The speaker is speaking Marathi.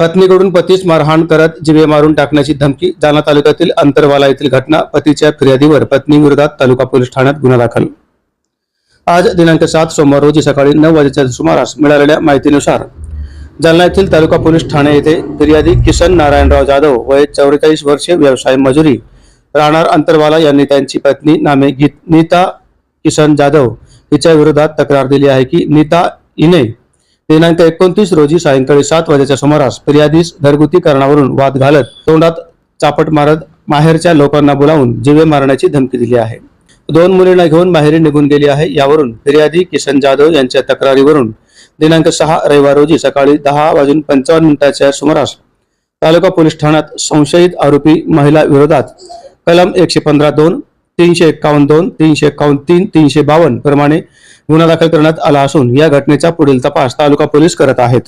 पत्नीकडून पतीस मारहाण करत जिवे मारून टाकण्याची धमकी जालना तालुक्यातील अंतरवाला येथील घटना पतीच्या फिर्यादीवर पत्नीविरोधात तालुका पोलीस ठाण्यात गुन्हा दाखल. आज दिनांक सात सोमवार रोजी सकाळी नऊ वाजेच्या सुमारास मिळालेल्या माहितीनुसार जालना येथील तालुका पोलीस ठाणे येथे फिर्यादी किसन नारायणराव जाधव वय चौवेचाळीस वर्षे व्यवसाय मजुरी राहणार अंतरवाला यांनी त्यांची पत्नी नामे गीत नीता किसन जाधव हिच्या विरोधात तक्रार दिली आहे की नीता इने दिनांक एकोणतीस रोजी सायंकाळी सात वाजेच्या सुमारास फिर्यादीस घरगुती कारणावरून वाद घालत तोंडात चापट मारत माहेरच्या लोकांना बोलावून जिवे मारण्याची धमकी दिली आहे. दोन मुलींना घेऊन माहेरी निघून गेली आहे. यावरून फिर्यादी किशन जाधव यांच्या तक्रारीवरून दिनांक सहा रविवार रोजी सकाळी दहा वाजून पंचावन्न मिनिटाच्या सुमारास तालुका पोलीस ठाण्यात संशयित आरोपी महिला विरोधात कलम एकशे पंधरा दोन तीनशे एक्कावन्न दोन तीनशे एक्कावन्न तीन तीनशे बावन्न प्रमाणे गुन्हा दाखल करण्यात आला असून या घटनेचा पुढील तपास तालुका पोलीस करत आहेत.